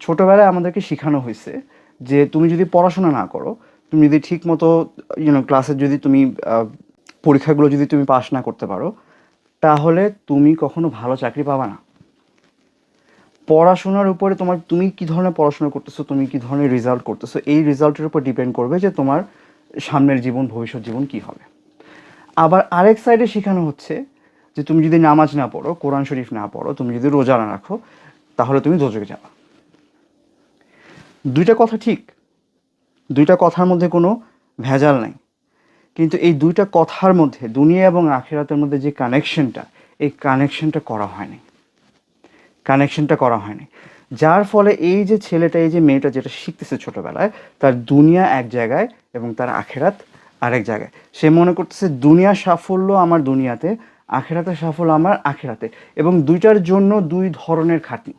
ছোটোবেলায় আমাদেরকে শেখানো হয়েছে যে তুমি যদি পড়াশোনা না করো, তুমি যদি ঠিক মতো ইউনো ক্লাসে যদি তুমি পরীক্ষাগুলো যদি তুমি পাশ না করতে পারো, তাহলে তুমি কখনো ভালো চাকরি পাবা না। পড়াশোনার উপরে তোমার, তুমি কি ধরনের পড়াশোনা করতেছো, তুমি কি ধরনের রেজাল্ট করতেছো, এই রেজাল্টের উপর ডিপেন্ড করবে যে তোমার সামনের জীবন, ভবিষ্যৎ জীবন কি হবে। আবার আরেক সাইডে শেখানো হচ্ছে যে তুমি যদি নামাজ না পড়ো, কোরআন শরীফ না পড়ো, তুমি যদি রোজা না রাখো, তাহলে তুমি দোজকে যাবা। দুইটা কথা ঠিক, দুইটা কথার মধ্যে কোনো ভেজাল নাই। কিন্তু এই দুইটা কথার মধ্যে, দুনিয়া এবং আখেরাতের মধ্যে যে কানেকশনটা এই কানেকশনটা করা হয়নি। কানেকশনটা করা হয়নি। যার ফলে এই যে ছেলেটা, এই যে মেয়েটা যেটা শিখতেছে ছোটোবেলায়, তার দুনিয়া এক জায়গায় এবং তার আখেরাত আরেক জায়গায়। সে মনে করতেছে দুনিয়ার সাফল্য আমার দুনিয়াতে, আখেরাতের সাফল্য আমার আখেরাতে। এবং দুইটার জন্য দুই ধরনের খাটনি।